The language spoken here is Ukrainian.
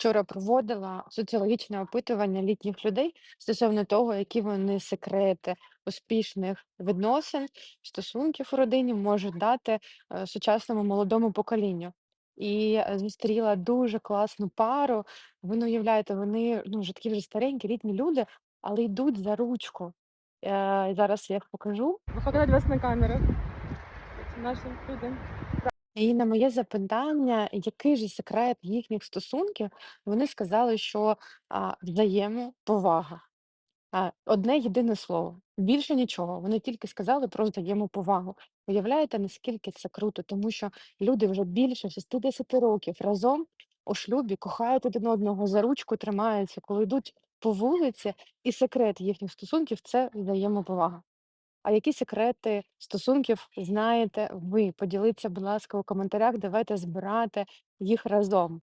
Вчора проводила соціологічне опитування літніх людей стосовно того, які вони секрети успішних відносин, стосунків у родині можуть дати е, сучасному молодому поколінню. І е, зустріла дуже класну пару. Ви не уявляєте, вони ну, вже такі вже старенькі літні люди, але йдуть за ручку. Е, зараз я їх покажу. Показать вас на камеру. Нашим людям. І на моє запитання, який же секрет їхніх стосунків, вони сказали, що а, взаємоповага. А, одне єдине слово. Більше нічого. Вони тільки сказали про взаємоповагу. Уявляєте, наскільки це круто, тому що люди вже більше 60 років разом у шлюбі кохають один одного, за ручку тримаються, коли йдуть по вулиці, і секрет їхніх стосунків це взаємоповага. А які секрети стосунків знаєте ви? Поділіться, будь ласка, у коментарях. Давайте збирати їх разом.